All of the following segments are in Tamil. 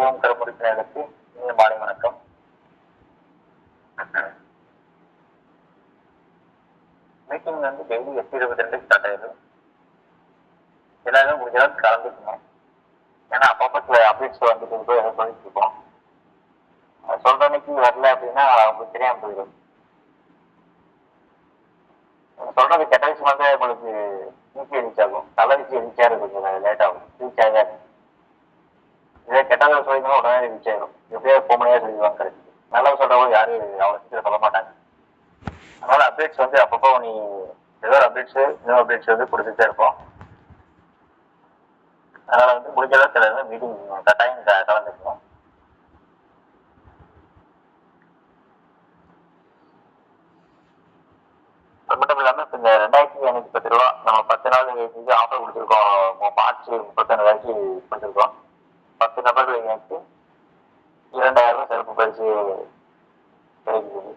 ஓம் தரும் உறுப்பினர்களுக்கு இனிய மாலை வணக்கம். மீட்டிங் வந்து டெய்லி எட்டு இருபத்தி ரெண்டு ஸ்டார்ட் ஆயிடுது. எல்லாரும் முடிஞ்ச அளவுக்கு கலந்துக்கணும் ஏன்னா அப்பப்போ சில அப்டேட்ஸ் வந்துட்டு இருக்கோ எதை சொல்லிட்டு இருக்கோம். அது வரல அப்படின்னா உங்களுக்கு தெரியாம போயிடும். சொல்றது கெட்ட விஷயமா தான் உங்களுக்கு ஈஸியாக ரீச் ஆகும். நல்ல விஷயம் ரீச் ஆகிறது கொஞ்சம் லேட் ஆகும். ரீச் ஆகாது. இதே கெட்டதை சொல்லிங்கன்னா உடனே ரீச் ஆயிடும் எப்படியோ பொம்மையாக சொல்லிடுவாங்க கரெக்ட் நல்லது சொல்றவங்க யாரும் அவ்வளோ சீக்கிரம் சொல்ல மாட்டாங்க. அதனால அப்டேட்ஸ் வந்து அப்பப்போ நீ ஏதோ அப்டேட்ஸ் நியூ அப்டேட்ஸ் வந்து கொடுத்துட்டே இருப்போம். அதனால வந்து முடிஞ்ச அளவுக்கு எல்லாரும் மீட்டிங் கட்டாயம் கலந்துக்கணும் அது மட்டும் இல்லாம இப்ப இந்த ரெண்டாயிரத்தி ஐநூத்தி பத்து ரூபா நம்ம பத்து நாள் ஆஃபர் கொடுத்துருக்கோம். மார்ச் முப்பத்தொன்னு வரைக்கும் கொடுத்துருக்கோம். நபர்கள் எனக்கு இரண்டாயிரம் ரூபாய் சிறப்பு பரிசு கிடைக்குது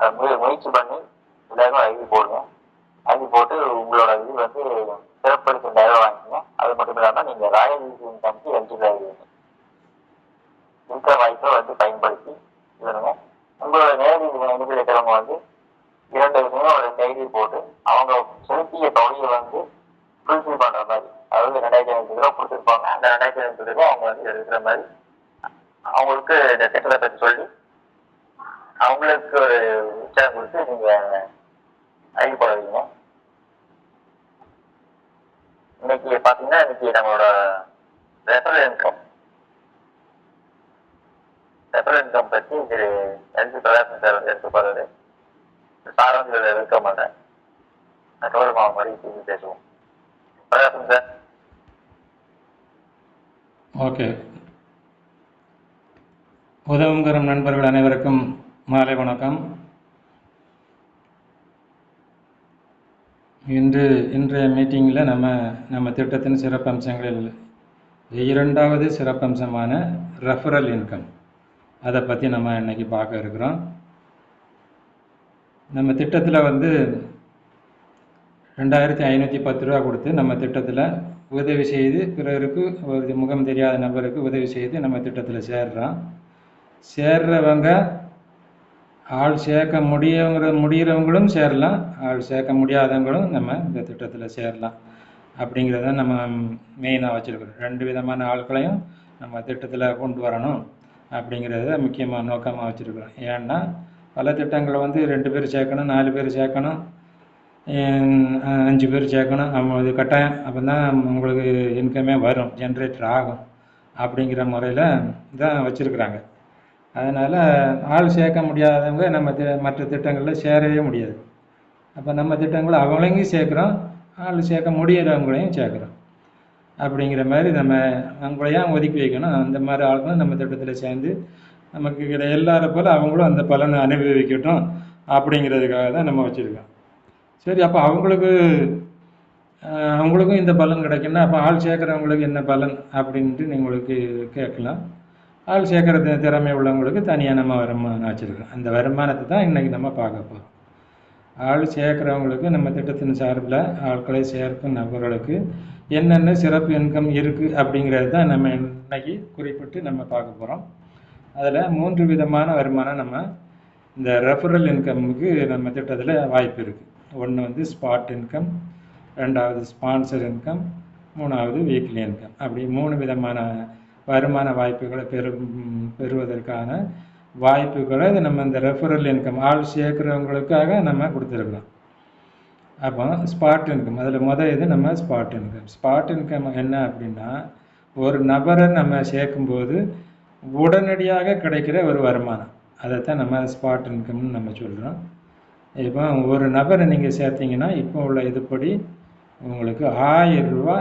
அது முய- முயற்சி பண்ணி எல்லாரும் ஐடி போடுங்க ஐடி போட்டு உங்களோட இது வந்து சிறப்பு பரிசு ரெண்டாயிரம் ரூபாய் வாங்கிக்கோங்க அது மட்டும் இல்லாம நீங்க ராயல் இன்கம்க்கு எலிஜிபிள் ஆகிடுவீங்க இருக்கிற வாய்ப்பை வந்து பயன்படுத்தி இதுங்க உங்களோட நேரடி இணைப்பில் இருக்கிறவங்க வந்து இரண்டு விஷயம் ஒரு ரெண்டு ஐடி போட்டு அவங்க செலுத்திய தொகையை வந்து ஃபுல்ஃபில் பண்ற மாதிரி அதாவது ரெண்டாயிரத்தி ஐநூறு ரூபா கொடுத்துருப்பாங்க அந்த ரெண்டாயிரத்தி ஐநூறு ரூபா அவங்க வந்து எடுக்கிற மாதிரி அவங்களுக்கு இந்த திட்டத்தை பற்றி சொல்லி அவங்களுக்கு ஒரு உற்சாகம் கொடுத்து நீங்க ஐடி போடுவீங்க இன்னைக்கு பாத்தீங்கன்னா இன்னைக்கு நம்மளோட ரெஃபரல் இன்கம் ரெஃபரல் இன்கம் பத்தி திரு எல்சி பிரகாசன் சார் வந்து எடுத்து போறாரு சார் வந்து இதில் இருக்க மாட்டேன். நான் கௌரவ மாதிரி பேசி பேசுவோம். Prakasan sir okay. உதவுங்கரம் நண்பர்கள் அனைவருக்கும் மாலை வணக்கம். இன்று இன்றைய மீட்டிங்கில் நம்ம நம்ம திட்டத்தின் சிறப்பம்சங்களில் இரண்டாவது சிறப்பம்சமான ரெஃபரல் இன்கம் அதை பற்றி நம்ம இன்னைக்கு பார்க்க இருக்கிறோம். நம்ம திட்டத்தில் வந்து ரெண்டாயிரத்தி ஐநூற்றி பத்து ரூபா கொடுத்து நம்ம திட்டத்தில் உதவி செய்து பிறருக்கு ஒரு முகம் தெரியாத நபருக்கு உதவி செய்து நம்ம திட்டத்தில் சேர்றோம். சேர்றவங்க ஆள் சேர்க்க முடியவங்கிற முடிகிறவங்களும் சேரலாம் ஆள் சேர்க்க முடியாதவங்களும் நம்ம இந்த திட்டத்தில் சேரலாம். அப்படிங்கிறத நம்ம மெயினாக வச்சுருக்கிறோம் ரெண்டு விதமான ஆட்களையும் நம்ம திட்டத்தில் கொண்டு வரணும் அப்படிங்கிறத முக்கியமாக நோக்கமாக வச்சுருக்கிறோம் ஏன்னா பல திட்டங்களை வந்து ரெண்டு பேர் சேர்க்கணும் நாலு பேர் சேர்க்கணும் அஞ்சு பேர் சேர்க்கணும். நம்ம இது கட்டாயம். அப்போ தான் உங்களுக்கு இன்கமே வரும் ஜென்ரேட்டர் ஆகும் அப்படிங்கிற முறையில் தான் வச்சுருக்குறாங்க. அதனால் ஆள் சேர்க்க முடியாதவங்க நம்ம தி மற்ற திட்டங்களில் சேரவே முடியாது. அப்போ நம்ம திட்டங்களை அவங்களையும் சேர்க்குறோம் ஆள் சேர்க்க முடியாதவங்களையும் சேர்க்குறோம். அப்படிங்கிற மாதிரி நம்ம அவங்களையும் ஒதுக்கி வைக்கணும். அந்த மாதிரி ஆளுங்களும் நம்ம திட்டத்தில் சேர்ந்து நமக்கு கிடை எல்லாரை போல் அவங்களும் அந்த பலனை அனுபவிக்கட்டும் அப்படிங்கிறதுக்காக தான் நம்ம வச்சுருக்கோம். சரி அப்போ அவங்களுக்கு அவங்களுக்கும் இந்த பலன் கிடைக்குன்னா அப்போ ஆள் சேர்க்குறவங்களுக்கு என்ன பலன் அப்படின்ட்டு உங்களுக்கு கேட்கலாம். ஆள் சேர்க்குறது திறமை உள்ளவங்களுக்கு தனியாக நம்ம வருமானம் வச்சுருக்கோம். அந்த வருமானத்தை தான் இன்றைக்கி நம்ம பார்க்க போகிறோம் ஆள் சேர்க்குறவங்களுக்கு நம்ம திட்டத்தின் சார்பில் ஆட்களை சேர்க்கும் நபர்களுக்கு என்னென்ன சிறப்பு இன்கம் இருக்குது அப்படிங்கிறது தான் நம்ம இன்னைக்கு குறிப்பிட்டு நம்ம பார்க்க போகிறோம் அதில் மூன்று விதமான வருமானம் நம்ம இந்த ரெஃபரல் இன்கமுக்கு நம்ம திட்டத்தில் வாய்ப்பு இருக்குது ஒன்று வந்து ஸ்பாட் இன்கம் ரெண்டாவது ஸ்பான்சர் இன்கம் மூணாவது வீக்லி இன்கம் அப்படி மூணு விதமான வருமான வாய்ப்புகளை பெறு பெறுவதற்கான வாய்ப்புகளை இது நம்ம இந்த ரெஃபரல் இன்கம் ஆள் சேர்க்குறவங்களுக்காக நம்ம கொடுத்துருக்கலாம் அப்போ ஸ்பாட் இன்கம் அதில் முதல் இது நம்ம ஸ்பாட் இன்கம் ஸ்பாட் இன்கம் என்ன அப்படின்னா ஒரு நபரை நம்ம சேர்க்கும்போது உடனடியாக கிடைக்கிற ஒரு வருமானம். அதைத்தான் நம்ம ஸ்பாட் இன்கம்னு நம்ம சொல்கிறோம் இப்போ ஒரு நபரை நீங்கள் சேர்த்தீங்கன்னா இப்போ உள்ள இதுபடி உங்களுக்கு ஆயிரம் ரூபா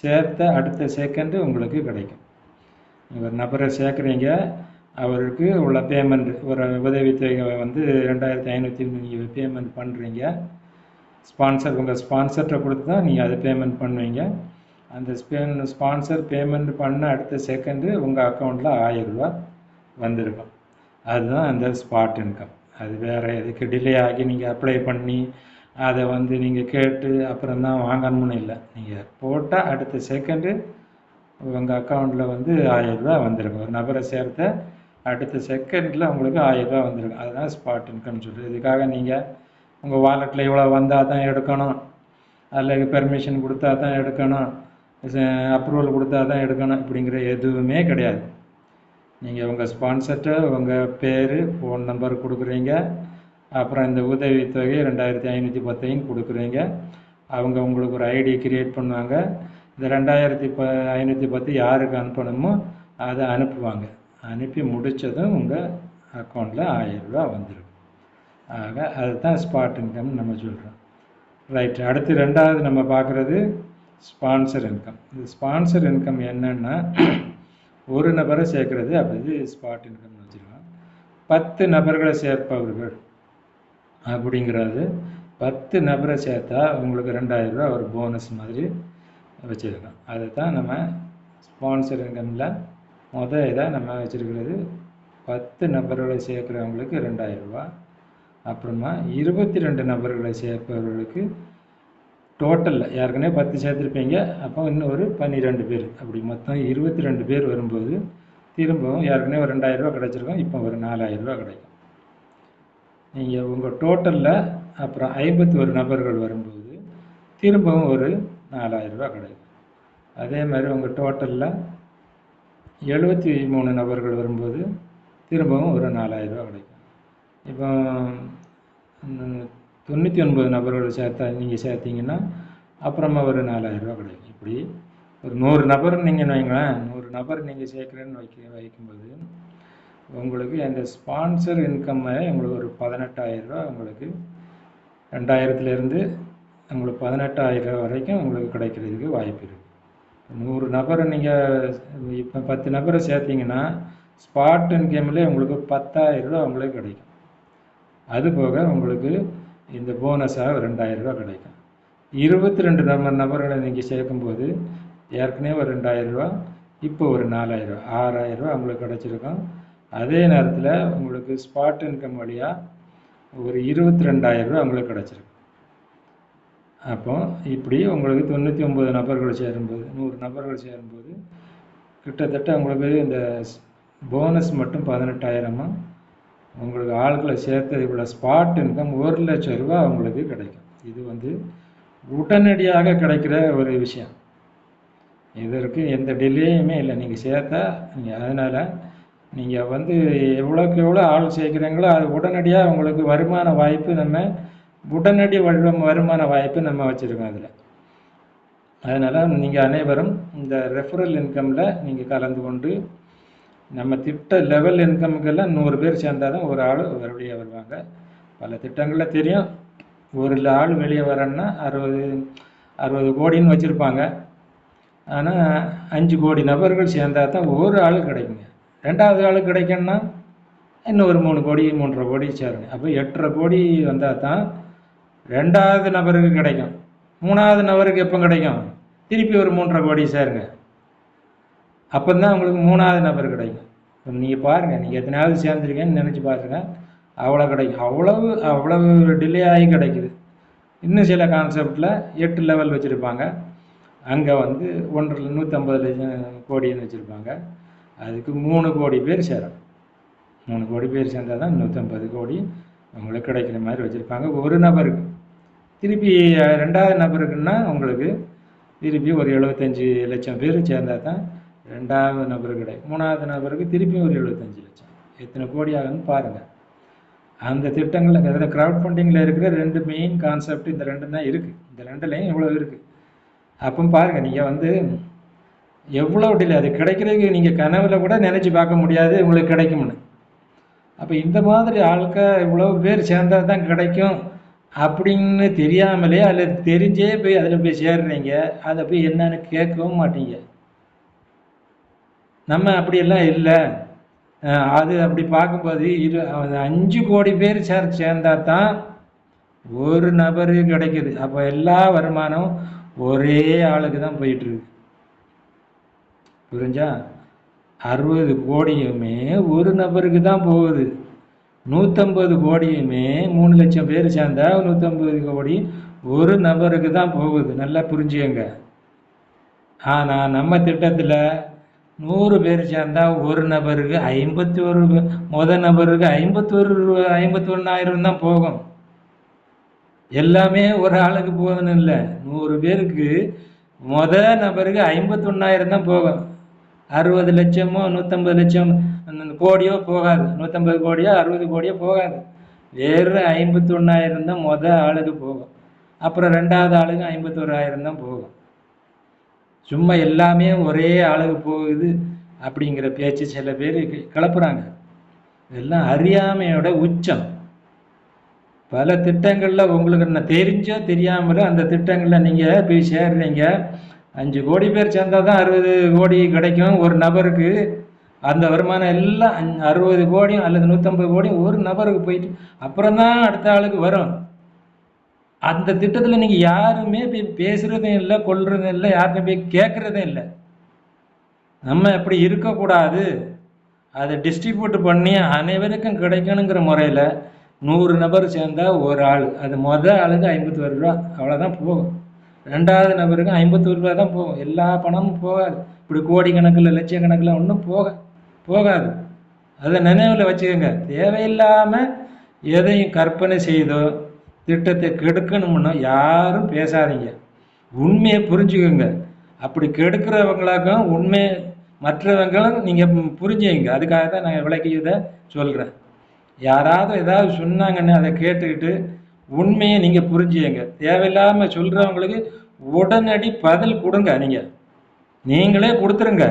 சேர்த்த அடுத்த செகண்டு உங்களுக்கு கிடைக்கும். ஒரு நபரை சேர்க்குறீங்க. அவருக்கு உள்ள பேமெண்ட் ஒரு உதவித்தொகை வந்து ரெண்டாயிரத்தி ஐநூற்றி நீங்கள் பேமெண்ட் பண்ணுறீங்க ஸ்பான்சர் உங்கள் ஸ்பான்சர்கிட்ட கொடுத்து தான் நீங்கள் அதை பேமெண்ட் பண்ணுவீங்க. அந்த ஸ்பேன் ஸ்பான்சர் பேமெண்ட் பண்ண அடுத்த செகண்டு உங்கள் அக்கௌண்ட்டில் ஆயிரம் ரூபா வந்திருக்கும். அதுதான் அந்த ஸ்பாட் இன்கம் அது வேறு எதுக்கு? டிலே ஆகி நீங்கள் அப்ளை பண்ணி அதை வந்து நீங்கள் கேட்டு அப்புறம் தான் வாங்கணும்னு இல்லை. நீங்கள் போட்டால் அடுத்த செகண்டு உங்கள் அக்கௌண்ட்டில் வந்து ஆயிரம் ரூபாய் வந்திருக்கும். ஒரு நபரை சேர்த்த அடுத்த செகண்டில் உங்களுக்கு ஆயிரம் ரூபாய் வந்திருக்கும். அதுதான் ஸ்பாட் இன்கம் சொல்கிறது இதுக்காக நீங்கள் உங்கள் வாலெட்டில் இவ்வளோ வந்தால் தான் எடுக்கணும். அல்லது பெர்மிஷன் கொடுத்தா தான் எடுக்கணும். அப்ரூவல் கொடுத்தா தான் எடுக்கணும். இப்படிங்கிற எதுவுமே கிடையாது. நீங்கள் உங்கள் ஸ்பான்சர்கிட்ட உங்கள் பேர் ஃபோன் நம்பர் கொடுக்குறீங்க. அப்புறம் இந்த உதவித்தொகை ரெண்டாயிரத்தி ஐநூற்றி பத்தையும் கொடுக்குறீங்க. அவங்க உங்களுக்கு ஒரு ஐடி கிரியேட் பண்ணுவாங்க. இந்த ரெண்டாயிரத்தி ப ஐநூற்றி பத்து யாருக்கு அனுப்பணுமோ அதை அனுப்புவாங்க. அனுப்பி முடித்ததும் உங்கள் அக்கௌண்ட்டில் ஆயிரரூபா வந்துடும் ஆக அதுதான் ஸ்பாட் இன்கம் நம்ம சொல்கிறோம் ரைட் அடுத்து ரெண்டாவது நம்ம பார்க்குறது ஸ்பான்சர் இன்கம் இந்த ஸ்பான்சர் இன்கம் என்னன்னா ஒரு நபரை சேர்க்குறது அப்படி ஸ்பாட் இன்கம்னு வச்சுருக்கோம். பத்து நபர்களை சேர்ப்பவர்கள் அப்படிங்கிறது பத்து நபரை சேர்த்தா உங்களுக்கு ரெண்டாயிரம் ரூபா ஒரு போனஸ் மாதிரி வச்சுருக்கோம். அதை தான் நம்ம ஸ்பான்சர் இன்கமில் மொதல் இதாக நம்ம வச்சுருக்கிறது பத்து நபர்களை சேர்க்குறவங்களுக்கு ரெண்டாயிரம் ரூபா அப்புறமா இருபத்தி ரெண்டு நபர்களை சேர்ப்பவர்களுக்கு டோட்டலில் ஏற்கனவே பத்து சேர்த்துருப்பீங்க அப்போ இன்னும் ஒரு பன்னிரெண்டு பேர். அப்படி மொத்தம் இருபத்தி ரெண்டு பேர் வரும்போது திரும்பவும் ஏற்கனவே ஒரு ரெண்டாயிரரூபா கிடச்சிருக்கோம் இப்போ ஒரு நாலாயிரம் ரூபா கிடைக்கும். நீங்கள் உங்கள் டோட்டலில் அப்புறம் ஐம்பத்தி ஒரு நபர்கள் வரும்போது திரும்பவும் ஒரு நாலாயிரம் ரூபா கிடைக்கும் அதே மாதிரி உங்கள் டோட்டலில் எழுபத்தி மூணு நபர்கள் வரும்போது திரும்பவும் ஒரு நாலாயிரம் ரூபா கிடைக்கும். இப்போ தொண்ணூற்றி ஒன்பது நபர்கள் சேர்த்தா நீங்கள் சேர்த்தீங்கன்னா அப்புறமா ஒரு நாலாயிரம் ரூபா கிடைக்கும். இப்படி ஒரு நூறு நபர் நீங்கள் வைங்களேன் நூறு நபர் நீங்கள் சேர்க்குறேன்னு வைக்க வைக்கும்போது உங்களுக்கு அந்த ஸ்பான்சர் இன்கம்மை உங்களுக்கு ஒரு பதினெட்டாயிரம் ரூபா உங்களுக்கு ரெண்டாயிரத்துலேருந்து உங்களுக்கு பதினெட்டாயிரம் ரூபா வரைக்கும் உங்களுக்கு கிடைக்கிறதுக்கு வாய்ப்பு இருக்குது நூறு நபரை நீங்கள் இப்போ பத்து நபரை சேர்த்தீங்கன்னா ஸ்பாட் இன்கம்லேயே உங்களுக்கு பத்தாயிரம் ரூபா உங்களுக்கு கிடைக்கும். அதுபோக உங்களுக்கு இந்த போனஸாக ரெண்டாயிரம் ரூபா கிடைக்கும். இருபத்தி ரெண்டு நம்பர் நபர்களை நீங்கள் சேர்க்கும்போது ஏற்கனவே ஒரு ரெண்டாயிரம் ரூபா இப்போ ஒரு நாலாயிரம் ரூபா ஆறாயிரம் ரூபா உங்களுக்கு கிடச்சிருக்கும். அதே நேரத்தில் உங்களுக்கு ஸ்பாட் இன்கம் வழியாக ஒரு இருபத்தி ரெண்டாயிரம் ரூபா உங்களுக்கு கிடச்சிருக்கும். அப்போ இப்படி உங்களுக்கு தொண்ணூற்றி ஒம்பது நபர்கள் சேரும்போது நூறு நபர்கள் சேரும்போது கிட்டத்தட்ட உங்களுக்கு இந்த போனஸ் மட்டும் பதினெட்டாயிரமா? உங்களுக்கு ஆட்களை சேர்த்ததுக்குள்ள ஸ்பாட் இன்கம் ஒரு லட்சம் ரூபா உங்களுக்கு கிடைக்கும். இது வந்து உடனடியாக கிடைக்கிற ஒரு விஷயம். இதற்கு எந்த டிலேயுமே இல்லை. நீங்கள் சேர்த்தா நீங்கள் அதனால் நீங்கள் வந்து எவ்வளோக்கு எவ்வளோ ஆள் சேர்க்குறீங்களோ அது உடனடியாக உங்களுக்கு வருமான வாய்ப்பு நம்ம உடனடி வருமான வாய்ப்பு நம்ம வச்சுருக்கோம் அதில். அதனால் நீங்கள் அனைவரும் இந்த ரெஃபரல் இன்கமில் நீங்கள் கலந்து கொண்டு நம்ம திட்ட லெவல் இன்கமுக்கெல்லாம் நூறு பேர் சேர்ந்தால் தான் ஒரு ஆள் வெளியே வருவாங்க. பல திட்டங்களில் தெரியும். ஒரு ஆள் வெளியே வரேன்னா அறுபது அறுபது கோடின்னு வச்சுருப்பாங்க. ஆனால் அஞ்சு கோடி நபர்கள் சேர்ந்தால் தான் ஒரு ஆள் கிடைக்குங்க. ரெண்டாவது ஆள் கிடைக்கணும்னா இன்னும் ஒரு மூணு கோடி மூன்றரை கோடி சேருங்க அப்போ எட்டரை கோடி வந்தால் தான் ரெண்டாவது நபருக்கு கிடைக்கும். மூணாவது நபருக்கு எப்போ கிடைக்கும்? திருப்பி ஒரு மூன்றரை கோடி சேருங்க. அப்போ தான் உங்களுக்கு மூணாவது நபர் கிடைக்கும். நீங்கள் பாருங்கள் நீங்கள் எத்தனாவது சேர்ந்துருக்கேன்னு நினச்சி பாருங்க. அவ்வளோ கிடைக்கும். அவ்வளவு அவ்வளவு டிலே ஆகி கிடைக்குது. இன்னும் சில கான்செப்டில் எட்டு லெவல் வச்சுருப்பாங்க. அங்கே வந்து ஒன்றரை நூற்றம்பது லட்சம் கோடின்னு வச்சுருப்பாங்க. அதுக்கு மூணு கோடி பேர் சேரும். மூணு கோடி பேர் சேர்ந்தால் தான் நூற்றம்பது கோடி உங்களுக்கு கிடைக்கிற மாதிரி வச்சுருப்பாங்க. ஒரு நபருக்கு. திருப்பி ரெண்டாவது நபருக்குன்னா உங்களுக்கு திருப்பி ஒரு எழுபத்தஞ்சி லட்சம் பேர் சேர்ந்தால் தான் ரெண்டாவது நபர் கிடைக்கும். மூணாவது நபருக்கு திருப்பி ஒரு எழுபத்தஞ்சி லட்சம். எத்தனை கோடி ஆகும்னு பாருங்கள் அந்த திட்டங்களில் அதாவது க்ரௌட் ஃபண்டிங்கில் இருக்கிற ரெண்டு மெயின் கான்செப்ட் இந்த ரெண்டு தான் இருக்குது இந்த ரெண்டுலேயும் இவ்வளோ இருக்குது அப்போ பாருங்கள் நீங்கள் வந்து எவ்வளோ டிலே அது கிடைக்கிறதுக்கு நீங்கள் கனவில் கூட நினச்சி பார்க்க முடியாது உங்களுக்கு கிடைக்கும்னு. அப்போ இந்த மாதிரி ஆட்கள் இவ்வளோ பேர் சேர்ந்தால் தான் கிடைக்கும். அப்படின்னு தெரியாமலே அல்லது தெரிஞ்சே போய் அதில் போய் சேர்றீங்க அதை போய் என்னன்னு கேட்கவும் மாட்டீங்க. நம்ம அப்படியெல்லாம் இல்லை. அது அப்படி பார்க்கும்போது இரு அஞ்சு கோடி பேர் சேர் சேர்ந்தா தான் ஒரு நபரு கிடைக்குது. அப்போ எல்லா வருமானம் ஒரே ஆளுக்கு தான் போயிட்டு இருக்கு புரிஞ்சா? அறுபது கோடியுமே ஒரு நபருக்கு தான் போகுது. நூற்றம்பது கோடியுமே மூணு லட்சம் பேர் சேர்ந்தா நூற்றம்பது கோடி ஒரு நபருக்கு தான் போகுது. நல்லா புரிஞ்சுக்கங்க. ஆனால் நம்ம திட்டத்தில் நூறு பேர் சேர்ந்தால் ஒரு நபருக்கு ஐம்பத்தி ஒரு முத நபருக்கு ஐம்பத்தொரு ரூபா ஐம்பத்தி ஒன்றாயிரம் தான் போகும். எல்லாமே ஒரு ஆளுக்கு போகணும் இல்லை. நூறு பேருக்கு முத நபருக்கு ஐம்பத்தொன்னாயிரம் தான் போகும். அறுபது லட்சமோ நூற்றம்பது லட்சம் அந்த கோடியோ போகாது. நூற்றம்பது கோடியோ அறுபது கோடியோ போகாது. வேறு ஐம்பத்தொன்னாயிரம் தான் மொதல் ஆளுக்கு போகும். அப்புறம் ரெண்டாவது ஆளுக்கு ஐம்பத்தோராயிரம் தான் போகும். சும்மா எல்லாமே ஒரே ஆளுக்கு போகுது அப்படிங்கிற பேச்சு சில பேர் கிளப்புறாங்க இதெல்லாம் அறியாமையோட உச்சம். பல திட்டங்களில் உங்களுக்கு என்ன தெரிஞ்சோ தெரியாமலோ அந்த திட்டங்களில் நீங்கள் போய் சேர்றீங்க. அஞ்சு கோடி பேர் சேர்ந்தா தான் அறுபது கோடி கிடைக்கும். ஒரு நபருக்கு அந்த வருமானம் எல்லாம் அறுபது கோடியும் அல்லது நூற்றம்பது கோடியும் ஒரு நபருக்கு போயிட்டு அப்புறம் தான் அடுத்த ஆளுக்கு வரும். அந்த திட்டத்தில் நீங்கள் யாருமே போய் பேசுகிறதும் இல்லை கொள்றதும் இல்லை யாருமே போய் கேட்குறதும் இல்லை. நம்ம அப்படி இருக்கக்கூடாது. அதை டிஸ்ட்ரிபியூட் பண்ணி அனைவருக்கும் கிடைக்கணுங்கிற முறையில் நூறு நபர் சேர்ந்தால் ஒரு ஆள். அது மொதல் ஆளுக்கு ஐம்பத்தோரு ரூபா. அவ்வளோதான் போகும். ரெண்டாவது நபருக்கு ஐம்பத்தோரு ரூபா தான் போகும். எல்லா பணமும் போகாது. இப்படி கோடி கணக்கில் லட்சக்கணக்கில் ஒன்றும் போக போகாது. அதை நினைவில் வச்சுக்கோங்க. தேவையில்லாமல் எதையும் கற்பனை செய்தோ திட்டத்தை கெடுக்கணும்னு யாரும் பேசாதீங்க. உண்மையை புரிஞ்சுக்கோங்க. அப்படி கெடுக்கிறவங்களாக்கும் உண்மை மற்றவங்களும் நீங்கள் புரிஞ்சுங்க அதுக்காக தான் நான் விளக்கி இதை சொல்கிறேன் யாராவது ஏதாவது சொன்னாங்கன்னு அதை கேட்டுக்கிட்டு உண்மையை நீங்கள் புரிஞ்சுங்க தேவையில்லாமல் சொல்கிறவங்களுக்கு உடனடி பதில் கொடுங்க. நீங்கள் நீங்களே கொடுத்துருங்க.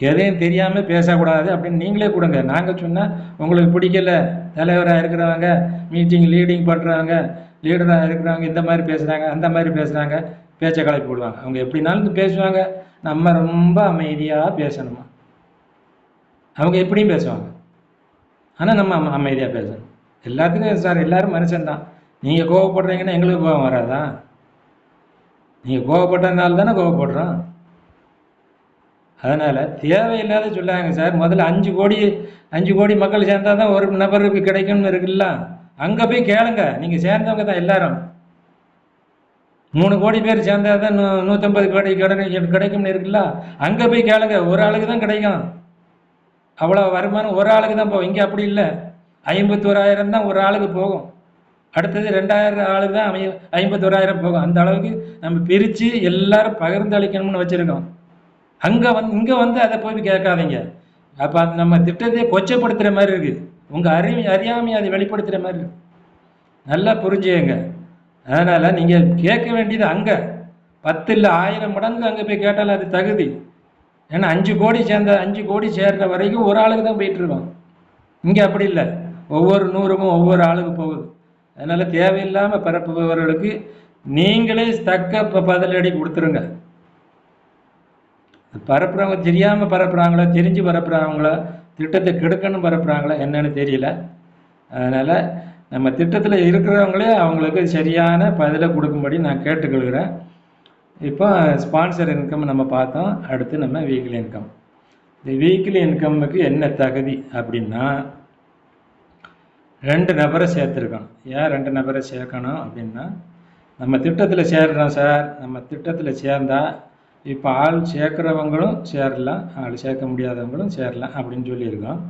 எதையும் தெரியாமல் பேசக்கூடாது அப்படின்னு நீங்களே கொடுங்க. நாங்கள் சொன்னால் உங்களுக்கு பிடிக்கல. தலைவராக இருக்கிறவங்க மீட்டிங் லீடிங் பண்ணுறவங்க லீடராக இருக்கிறவங்க இந்த மாதிரி பேசுகிறாங்க அந்த மாதிரி பேசுகிறாங்க பேச்சை கலப்பி விடுவாங்க. அவங்க எப்படினாலும் பேசுவாங்க. நம்ம ரொம்ப அமைதியாக பேசணுமா? அவங்க எப்படியும் பேசுவாங்க. ஆனால் நம்ம அம- அமைதியாக பேசணும். எல்லாத்துக்கும் சார் எல்லாரும் மனுஷன்தான். நீங்கள் கோவப்படுறீங்கன்னா எங்களுக்கு கோபம் வராதா? நீங்கள் கோவப்பட்டதுனால தானே கோவப்படுறோம்? அதனால் தேவையில்லாத சொல்லாங்க சார். முதல்ல அஞ்சு கோடி அஞ்சு கோடி மக்கள் சேர்ந்தா தான் ஒரு நபருக்கு கிடைக்கும்னு இருக்குல்ல. அங்கே போய் கேளுங்க. நீங்கள் சேர்ந்தவங்க தான் எல்லாரும். மூணு கோடி பேர் சேர்ந்தா தான் நூ நூற்றம்பது கோடி கிடை கிடைக்கும்னு இருக்குல்ல. அங்கே போய் கேளுங்க. ஒரு ஆளுக்கு தான் கிடைக்கும். அவ்வளோ வருமானம் ஒரு ஆளுக்கு தான் போகும். இங்கே அப்படி இல்லை. ஐம்பத்தோராயிரம் தான் ஒரு ஆளுக்கு போகும். அடுத்தது ரெண்டாயிரம் ஆளுக்கு தான் ஐம்பத்தோராயிரம் போகும். அந்த அளவுக்கு நம்ம பிரித்து எல்லாரும் பகிர்ந்து அளிக்கணும்னு வச்சுருக்கோம். அங்கே வந்து இங்கே வந்து அதை போய் கேட்காதீங்க. அப்போ அது நம்ம திட்டத்தையே கொச்சப்படுத்துகிற மாதிரி இருக்குது உங்கள் அறிவி அறியாமையை அதை வெளிப்படுத்துகிற மாதிரி இருக்குது நல்லா புரிஞ்சுங்க அதனால் நீங்கள் கேட்க வேண்டியது அங்கே. பத்து இல்லை ஆயிரம் மடங்கு அங்கே போய் கேட்டாலும் அது தகுதி. ஏன்னா அஞ்சு கோடி சேர்ந்த அஞ்சு கோடி சேர்ற வரைக்கும் ஒரு ஆளுக்கு தான் போயிட்டுருக்கோம் இங்கே அப்படி இல்லை. ஒவ்வொரு நூறுமும் ஒவ்வொரு ஆளுக்கு போகுது. அதனால் தேவையில்லாமல் பரப்புபவர்களுக்கு நீங்களே தக்க ப- பதிலடி கொடுத்துருங்க. பரப்புறவங்க தெரியாமல் பரப்புகிறாங்களா தெரிஞ்சு பரப்புகிறாங்களா திட்டத்தை கெடுக்கணும் பரப்புகிறாங்களா என்னன்னு தெரியல. அதனால் நம்ம திட்டத்தில் இருக்கிறவங்களே அவங்களுக்கு சரியான பதிலை கொடுக்கும்படி நான் கேட்டுக்கொள்கிறேன். இப்போ ஸ்பான்சர் இன்கம் நம்ம பார்த்தோம். அடுத்து நம்ம வீக்லி இன்கம் இந்த வீக்லி இன்கம்முக்கு என்ன தகுதி அப்படின்னா ரெண்டு நபரை சேர்த்துருக்கணும். ஏன் ரெண்டு நபரை சேர்க்கணும் அப்படின்னா நம்ம திட்டத்தில் சேர்றோம் சார். நம்ம திட்டத்தில் சேர்ந்தால் இப்போ ஆள் சேர்க்குறவங்களும் சேரலாம் ஆள் சேர்க்க முடியாதவங்களும் சேரலாம் அப்படின்னு சொல்லியிருக்கோம்.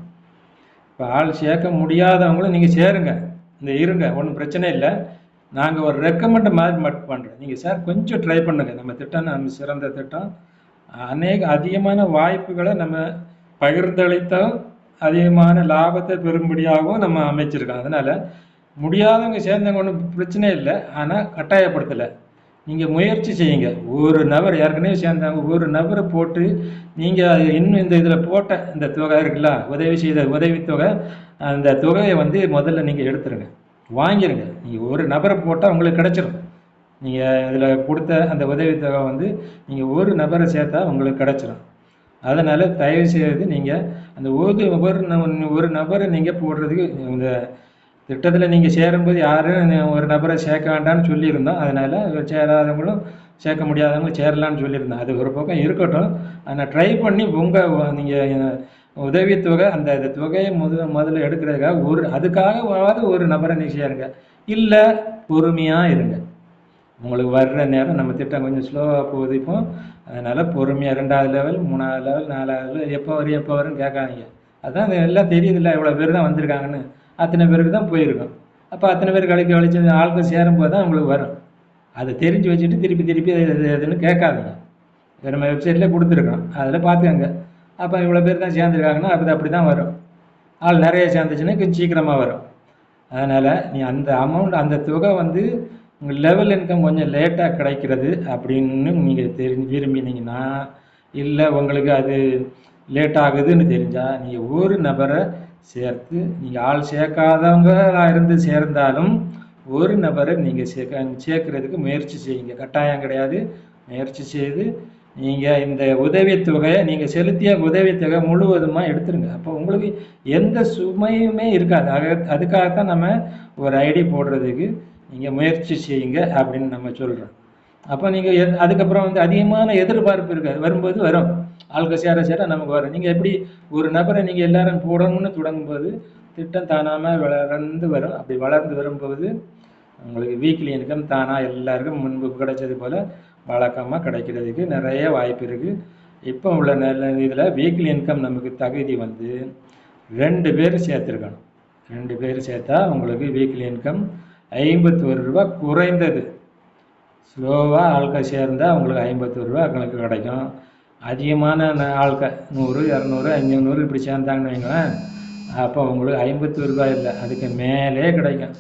இப்போ ஆள் சேர்க்க முடியாதவங்களும் நீங்கள் சேருங்க இந்த இருங்க ஒன்றும் பிரச்சனை இல்லை. நாங்கள் ஒரு ரெக்கமெண்ட் மாதிரி மட்டும் பண்ணுறோம் நீங்கள் சார் கொஞ்சம் ட்ரை பண்ணுங்கள் நம்ம திட்டம் நம்ம சிறந்த திட்டம். அநேக அதிகமான வாய்ப்புகளை நம்ம பகிர்ந்தளித்தால் அதிகமான லாபத்தை பெறும்படியாகவும் நம்ம அமைச்சிருக்கோம். அதனால் முடியாதவங்க சேர்ந்தவங்க ஒன்றும் பிரச்சனை இல்லை. ஆனால் கட்டாயப்படுத்தலை. நீங்கள் முயற்சி செய்யுங்க. ஒரு நபர் ஏற்கனவே சேர்ந்தாங்க. ஒரு நபரை போட்டு நீங்கள் இன்னும் இந்த இதில் போட்ட இந்த தொகை இருக்குல்ல உதவி செய்த உதவித்தொகை அந்த தொகையை வந்து முதல்ல நீங்கள் எடுத்துருங்க. வாங்கிருங்க. நீங்கள் ஒரு நபரை போட்டால் உங்களுக்கு கிடச்சிரும். நீங்கள் இதில் கொடுத்த அந்த உதவித்தொகை வந்து நீங்கள் ஒரு நபரை சேர்த்தா உங்களுக்கு கிடச்சிரும். அதனால் தயவு செய்து நீங்கள் அந்த ஒரு ஒரு ஒரு நபரை நீங்கள் போடுறதுக்கு இந்த திட்டத்தில் நீங்கள் சேரும்போது யாரும் ஒரு நபரை சேர்க்க வேண்டாம்னு சொல்லியிருந்தோம் அதனால் சேராதவங்களும் சேர்க்க முடியாதவங்க சேரலாம்னு சொல்லியிருந்தோம் அது ஒரு பக்கம் இருக்கட்டும். ஆனால் ட்ரை பண்ணி உங்கள் நீங்கள் உதவித்தொகை அந்த தொகையை முத முதல்ல எடுக்கிறதுக்காக ஒரு அதுக்காகவாவது ஒரு நபரை நீ சேருங்க. இல்லை பொறுமையாக இருங்க. உங்களுக்கு வர்ற நேரம் நம்ம திட்டம் கொஞ்சம் ஸ்லோவாக போகுது இப்போ. அதனால் பொறுமையாக ரெண்டாவது லெவல் மூணாவது லெவல் நாலாவது லெவல் எப்போ வரும் எப்போ வரும்னு கேட்காதீங்க. அதான் எல்லாம் எல்லாம் தெரியுதுல்ல இவ்வளோ பேர் தான் வந்திருக்காங்கன்னு. அத்தனை பேருக்கு தான் போயிருக்கும். அப்போ அத்தனை பேர் கலைக்கு கழிச்சு ஆளுக்கு சேரும்போது தான் உங்களுக்கு வரும். அதை தெரிஞ்சு வச்சுட்டு திருப்பி திருப்பி அது எதுன்னு கேட்காதுங்க. இப்போ நம்ம வெப்சைட்டில் கொடுத்துருக்கோம். அதில் பார்த்துக்கங்க. அப்போ இவ்வளோ பேர் தான் சேர்ந்துருக்காங்கன்னா அது அப்படி தான் வரும். ஆள் நிறைய சேர்ந்துச்சுன்னா கொஞ்சம் சீக்கிரமாக வரும். அதனால் நீ அந்த அமௌண்ட் அந்த தொகை வந்து உங்கள் லெவல் இன்கம் கொஞ்சம் லேட்டாக கிடைக்கிறது அப்படின்னு நீங்கள் தெரிஞ்சு விரும்பினீங்கன்னா இல்லை உங்களுக்கு அது லேட் ஆகுதுன்னு தெரிஞ்சால் நீங்கள் ஒரு நபரை சேர்த்து நீங்கள் ஆள் சேர்க்காதவங்களாக இருந்து சேர்ந்தாலும் ஒரு நபரை நீங்கள் சேர்க்க சேர்க்கறதுக்கு முயற்சி செய்யுங்க. கட்டாயம் கிடையாது. முயற்சி செய்து நீங்கள் இந்த உதவித்தொகையை நீங்கள் செலுத்திய உதவித்தொகை முழுவதுமாக எடுத்துருங்க. அப்போ உங்களுக்கு எந்த சுமையுமே இருக்காது. ஆக அதுக்காகத்தான் நம்ம ஒரு ஐடி போடுறதுக்கு நீங்கள் முயற்சி செய்யுங்க அப்படின்னு நம்ம சொல்கிறோம் அப்போ நீங்கள் எ அதுக்கப்புறம் வந்து அதிகமான எதிர்பார்ப்பு இருக்காது. வரும்போது வரும். ஆளுங்க சேர சேர நமக்கு வரும். நீங்கள் எப்படி ஒரு நபரை நீங்கள் எல்லாரும் போடணும்னு தொடங்கும்போது திட்டம் தானாமல் வளர்ந்து வரும். அப்படி வளர்ந்து வரும்போது உங்களுக்கு வீக்லி இன்கம் தானாக எல்லாருக்கும் முன்பு கிடைச்சது போல் வழக்கமாக கிடைக்கிறதுக்கு நிறைய வாய்ப்பு இருக்குது இப்போ உள்ள நல்ல இதில் வீக்லி இன்கம் நமக்கு தகுதி வந்து ரெண்டு பேர் சேர்த்துருக்கணும். ரெண்டு பேர் சேர்த்தா உங்களுக்கு வீக்லி இன்கம் ஐம்பத்தோரு ரூபா குறைந்தது. ஸ்லோவாக ஆட்கள் சேர்ந்தால் உங்களுக்கு ஐம்பத்தோரு ரூபா உங்களுக்கு கிடைக்கும். அதிகமான ஆள்க நூறு இரநூறு ஐநூறு இப்படி சேர்ந்தாங்கன்னு வைங்களேன் அப்போ உங்களுக்கு ஐம்பத்தோரு ரூபாய் இல்லை. அதுக்கு மேலே கிடைக்கும்.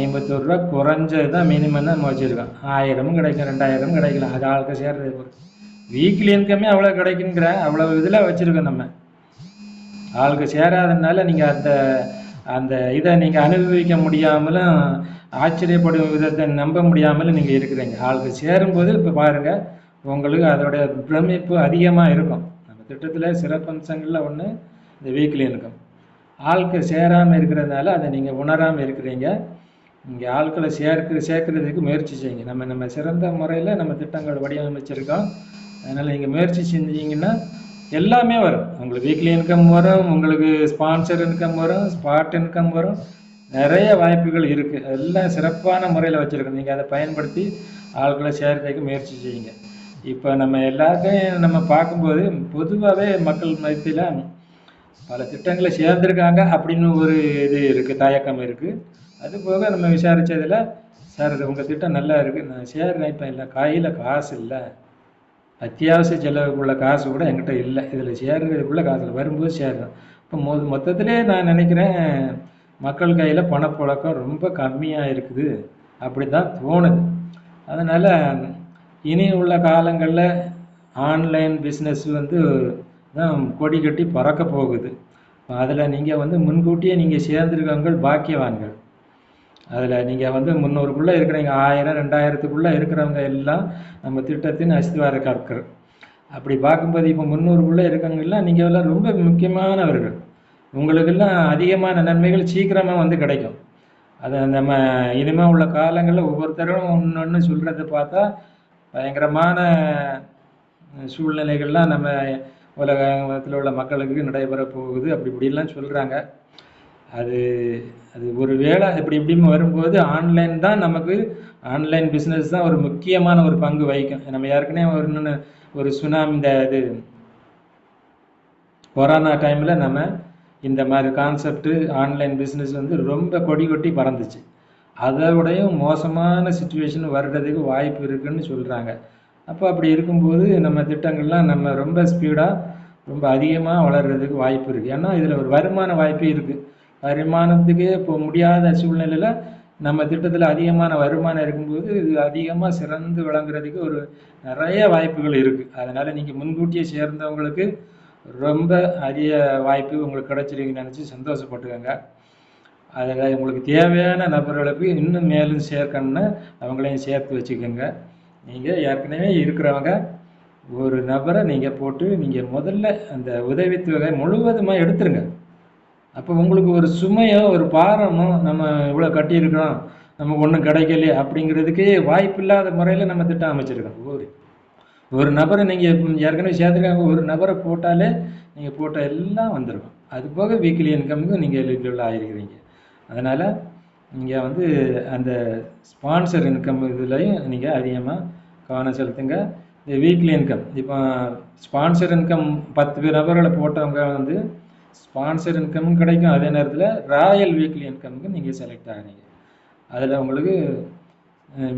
ஐம்பத்தோரு ரூபா குறைஞ்சது தான் மினிமம் நம்ம வச்சுருக்கோம். ஆயிரமும் கிடைக்கும் ரெண்டாயிரமும் கிடைக்கலாம். அது ஆளுக்கு சேர்றது பொறுத்து. வீக்லி இன்கமே அவ்வளோ கிடைக்குங்கிற அவ்வளோ இதில் வச்சுருக்கோம் நம்ம. ஆளுக்கு சேராதனால நீங்கள் அந்த அந்த இதை நீங்கள் அனுபவிக்க முடியாமலும் ஆச்சரியப்படும் விதத்தை நம்ப முடியாமலும் நீங்கள் இருக்கிறீங்க. ஆளுக்கு சேரும்போது இப்போ பாருங்கள் உங்களுக்கு அதோடைய பிரமிப்பு அதிகமாக இருக்கும். நம்ம திட்டத்தில் சிறப்பம்சங்களில் ஒன்று இந்த வீக்லி இருக்கும் ஆட்கள் சேராமல் இருக்கிறதுனால அதை நீங்கள் உணராமல் இருக்கிறீங்க. இங்கே ஆட்களை சேர்க்க சேர்க்கறதுக்கு முயற்சி செய்யுங்க. நம்ம நம்ம சிறந்த முறையில் நம்ம திட்டங்கள் வடிவமைச்சிருக்கோம். அதனால் நீங்கள் முயற்சி செஞ்சீங்கன்னா எல்லாமே வரும். உங்களுக்கு வீக்லி இன்கம் வரும் உங்களுக்கு ஸ்பான்சர் இன்கம் வரும் ஸ்பாட் இன்கம் வரும். நிறைய வாய்ப்புகள் இருக்குது எல்லாம் சிறப்பான முறையில் வச்சுருக்கோம். நீங்கள் அதை பயன்படுத்தி ஆட்களை சேர்க்கறதுக்கு முயற்சி செய்யுங்க. இப்போ நம்ம எல்லாத்தையும் நம்ம பார்க்கும்போது பொதுவாகவே மக்கள் மத்தியில் பல திட்டங்களை சேர்ந்துருக்காங்க அப்படின்னு ஒரு இது இருக்குது தயக்கம் இருக்குது அது போக நம்ம விசாரித்ததில் சார் உங்கள் திட்டம் நல்லா இருக்குது நான் சேர்றேன் இப்போ இல்லை கையில் காசு இல்லை. அத்தியாவசிய செலவுக்குள்ள காசு கூட என்கிட்ட இல்லை. இதில் சேர்றதுக்குள்ள காசு இல்லை. வரும்போது சேர்றேன். இப்போ மொ மொத்தத்திலே நான் நினைக்கிறேன் மக்கள் கையில் பணப்புழக்கம் ரொம்ப கம்மியாக இருக்குது. அப்படி தான் தோணுது. அதனால் இனி உள்ள காலங்களில் ஆன்லைன் பிஸ்னஸ் வந்து தான் கொடி கட்டி பறக்க போகுது. அதில் நீங்கள் வந்து முன்கூட்டியே நீங்கள் சேர்ந்துருக்கவங்க பாக்கியவான்கள். அதில் நீங்கள் வந்து முந்நூறுக்குள்ளே இருக்கிறீங்க ஆயிரம் ரெண்டாயிரத்துக்குள்ளே இருக்கிறவங்க எல்லாம் நம்ம திட்டத்தின் அஸ்திவார கற்கள். அப்படி பார்க்கும்போது இப்போ முந்நூறுக்குள்ளே இருக்கவங்கெல்லாம் நீங்கள் எல்லாம் ரொம்ப முக்கியமானவர்கள். உங்களுக்கெல்லாம் அதிகமான நன்மைகள் சீக்கிரமாக வந்து கிடைக்கும். அதை நம்ம இனிமேல் உள்ள காலங்களில் ஒவ்வொருத்தரும் ஒன்று ஒன்று சொல்கிறத பார்த்தா பயங்கரமான சூழ்நிலைகள்லாம் நம்ம உலகத்தில் உள்ள மக்களுக்கு நடைபெற போகுது. அப்படி இப்படிலாம் சொல்கிறாங்க அது அது ஒரு வேளை இப்படி இப்படின்னு வரும்போது ஆன்லைன் தான் நமக்கு ஆன்லைன் பிஸ்னஸ் தான் ஒரு முக்கியமான ஒரு பங்கு வகிக்கும். நம்ம ஏற்கனவே ஒரு இன்னொன்று ஒரு சுனாமி இந்த இது கொரோனா டைமில் நம்ம இந்த மாதிரி கான்செப்ட்டு ஆன்லைன் பிஸ்னஸ் வந்து ரொம்ப கொடி கொட்டி பறந்துச்சு. அதை மோசமான சுச்சுவேஷன் வர்றதுக்கு வாய்ப்பு இருக்குன்னு சொல்கிறாங்க அப்போ அப்படி இருக்கும்போது நம்ம திட்டங்கள்லாம் நம்ம ரொம்ப ஸ்பீடாக ரொம்ப அதிகமாக வளர்கிறதுக்கு வாய்ப்பு இருக்குது ஏன்னா இதில் ஒரு வருமான வாய்ப்பு இருக்குது வருமானத்துக்கே இப்போ முடியாத சூழ்நிலையில் நம்ம திட்டத்தில் அதிகமான வருமானம் இருக்கும்போது இது அதிகமாக சிறந்து விளங்குறதுக்கு ஒரு நிறைய வாய்ப்புகள் இருக்குது அதனால் நீங்கள் முன்கூட்டியே சேர்ந்தவங்களுக்கு ரொம்ப அரிய வாய்ப்பு உங்களுக்கு கிடைச்சிருக்குன்னு நினச்சி சந்தோஷப்பட்டுக்கோங்க. அதில் உங்களுக்கு தேவையான நபர்களுக்கு இன்னும் மேலும் சேர்க்கணும்னு அவங்களையும் சேர்த்து வச்சுக்கோங்க. நீங்கள் ஏற்கனவே இருக்கிறவங்க ஒரு நபரை நீங்கள் போட்டு நீங்கள் முதல்ல அந்த உதவித்தொகை முழுவதுமாக எடுத்துருங்க. அப்போ உங்களுக்கு ஒரு சுமையோ ஒரு பாரமோ நம்ம இவ்வளோ கட்டியிருக்கிறோம். நமக்கு ஒன்றும் கிடைக்கலையே அப்படிங்கிறதுக்கே வாய்ப்பில்லாத முறையில் நம்ம திட்டம் அமைச்சிருக்கோம். ஒரு ஒரு நபரை நீங்கள் ஏற்கனவே சேர்த்துருக்காங்க. ஒரு நபரை போட்டாலே நீங்கள் போட்ட எல்லாம் வந்துருக்கும். அது போக வீக்லி இன்கமுக்கும் நீங்கள் எலிஜிபிள் ஆகிருக்கிறீங்க அதனால் நீங்கள் வந்து அந்த ஸ்பான்சர் இன்கம் இதுலையும் நீங்கள் அதிகமாக கவனம் செலுத்துங்க. இந்த வீக்லி இன்கம் இப்போ ஸ்பான்சர் இன்கம் பத்து பேர் நபர்களை போட்டவங்க வந்து ஸ்பான்சர் இன்கமும் கிடைக்கும். அதே நேரத்தில் ராயல் வீக்லி இன்கமுக்கு நீங்கள் செலக்ட் ஆகிறீங்க. அதில் உங்களுக்கு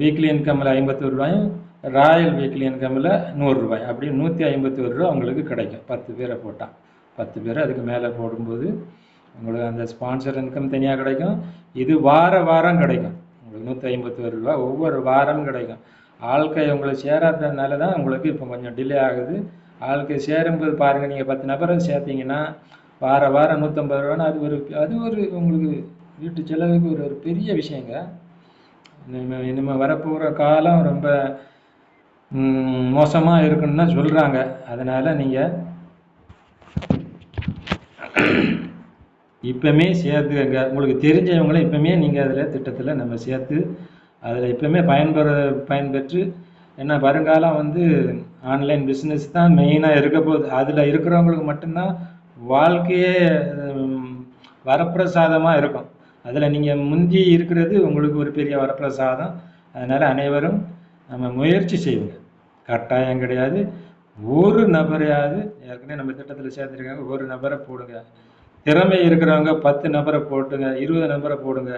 வீக்லி இன்கமில் ஐம்பத்தொரு ரூபாயும் ராயல் வீக்லி இன்கமில் நூறுரூபாய் அப்படி நூற்றி ஐம்பத்தொரு ரூபா உங்களுக்கு கிடைக்கும். பத்து பேரை போட்டால் பத்து பேர் அதுக்கு மேலே போடும்போது உங்களுக்கு அந்த ஸ்பான்சர் இன்கம் தனியாக கிடைக்கும். இது வார வாரம் கிடைக்கும். உங்களுக்கு நூற்றி ஐம்பத்தொரு ரூபா ஒவ்வொரு வாரம் கிடைக்கும். ஆள்கை உங்களுக்கு சேராததுனால தான் உங்களுக்கு இப்போ கொஞ்சம் டிலே ஆகுது. ஆள்கை சேரும்போது பாருங்கள் நீங்கள் பத்து நபரை சேர்த்தீங்கன்னா வார வாரம் நூற்றம்பது ரூபான்னு அது ஒரு அது ஒரு உங்களுக்கு வீட்டு செலவுக்கு ஒரு ஒரு பெரிய விஷயங்க. இனிமேல் இனிமேல் வரப்போகிற காலம் ரொம்ப மோசமாக இருக்குன்னு தான் சொல்கிறாங்க அதனால் நீங்கள் இப்போமே சேர்த்துக்கங்க. உங்களுக்கு தெரிஞ்சவங்களை இப்போமே நீங்கள் அதில் திட்டத்தில் நம்ம சேர்த்து அதில் இப்போமே பயன்பெற பயன்பெற்று ஏன்னா வருங்காலம் வந்து ஆன்லைன் பிஸ்னஸ் தான் மெயினாக இருக்க போகுது. அதில் இருக்கிறவங்களுக்கு மட்டும்தான் வாழ்க்கையே வரப்பிரசாதமாக இருக்கும். அதில் நீங்கள் முந்தி இருக்கிறது உங்களுக்கு ஒரு பெரிய வரப்பிரசாதம். அதனால் அனைவரும் நம்ம முயற்சி செய்வோங்க கட்டாயம் கிடையாது. ஒரு நபரையாவது ஏற்கனவே நம்ம திட்டத்தில் சேர்த்துருக்காங்க ஒரு நபரை போடுங்க. திறமை இருக்கிறவங்க பத்து நபரை போட்டுங்க இருபது நபரை போடுங்க.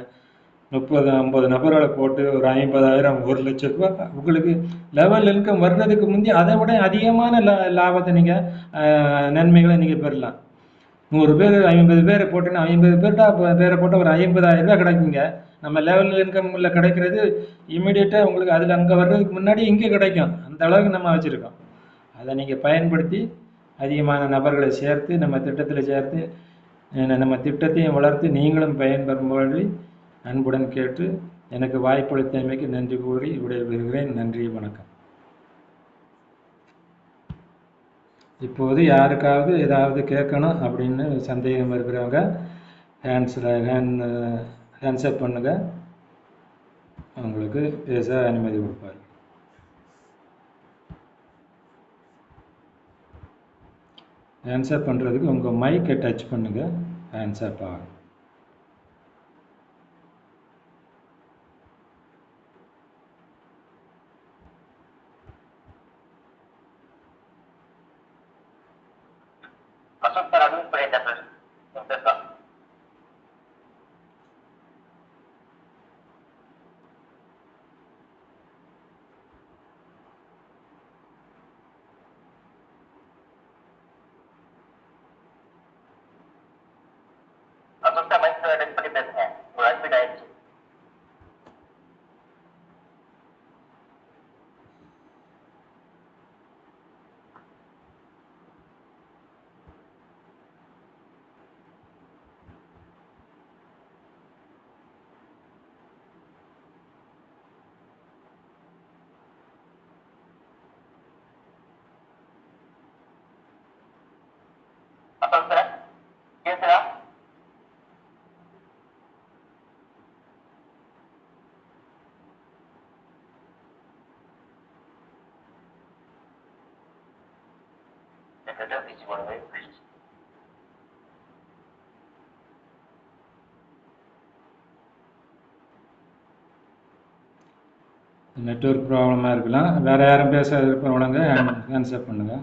முப்பது ஐம்பது நபர்களை போட்டு ஒரு ஐம்பதாயிரம் ஒரு லட்சம் ரூபா உங்களுக்கு லெவல் இன்கம் வர்றதுக்கு முந்தி அதை விட அதிகமான லா லாபத்தை நீங்கள் நன்மைகளை நீங்கள் பெறலாம். நூறு பேர் ஐம்பது பேர் போட்டுன்னா ஐம்பது பேர்ட்டா பேரை போட்டால் ஒரு ஐம்பதாயிரம் ரூபா கிடைக்குங்க. நம்ம லெவல் இன்கம்ல கிடைக்கிறது இம்மிடியட்டாக உங்களுக்கு அதில் அங்கே வர்றதுக்கு முன்னாடி இங்கே கிடைக்கும். அந்த அளவுக்கு நம்ம வச்சுருக்கோம். அதை நீங்கள் பயன்படுத்தி அதிகமான நபர்களை சேர்த்து நம்ம திட்டத்தில் சேர்த்து நம்ம திட்டத்தையும் வளர்த்து நீங்களும் பயன்பெறும்படி அன்புடன் கேட்டு எனக்கு வாய்ப்பளித்தமைக்கு நன்றி கூறி விடைபெறுகிறேன். நன்றி வணக்கம். இப்போது யாருக்காவது ஏதாவது கேட்கணும் அப்படின்னு சந்தேகம் இருக்கிறவங்க ஹேண்ட்ஸில் ஹேண்ட் ஹேண்ட்ஸ்அப் பண்ணுங்கள் அவங்களுக்கு பேச அனுமதி கொடுப்பார். ஹேண்ட்ஸ்அப் பண்ணுறதுக்கு உங்கள் மைக்கை டச் பண்ணுங்கள் ஹேண்ட்ஸ்அப் ஆகும் நெட்வொர்க் இஷ்யூ போடுங்க நெட்ஒர்க் ப்ராப்ளமாக இருக்கலாம் வேறு யாரும் பேச இருப்பவங்க ஹேண்ட்ஸ்அப் பண்ணுங்கள்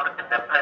for the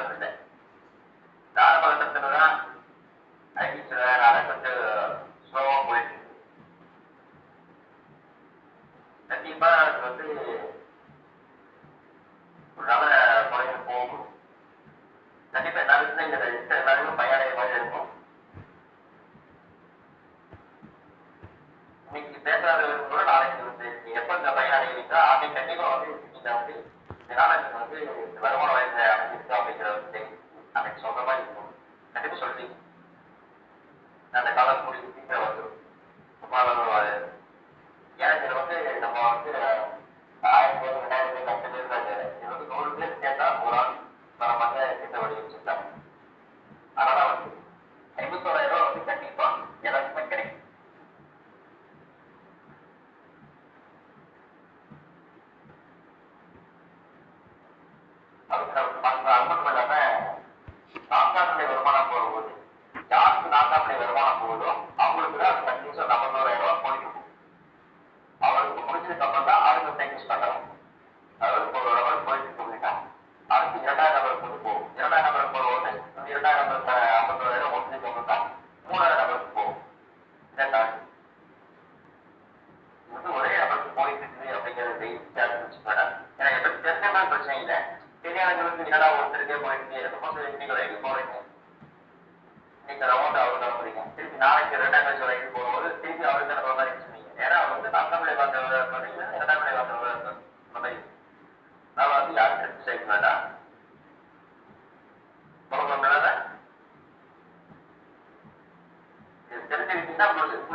over with it.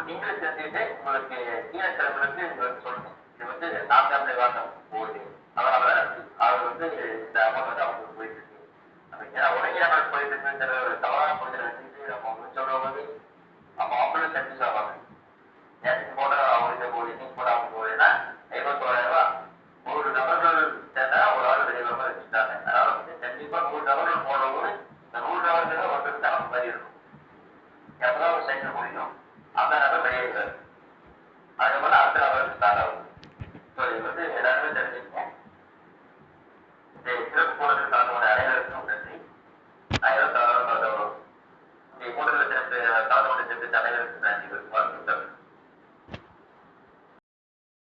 நீங்கள் செஞ்சதை உங்களுக்கு சீன வந்து உங்களுக்கு சொல்லணும் இது வந்து நாட்டாம் நிர்வாகம் போகுது அதனால அவர் வந்து இந்த அமௌண்ட் வந்து அவங்களுக்கு போயிட்டு இருக்கு ஏன்னா உலகில் போயிட்டு இருக்குங்கிற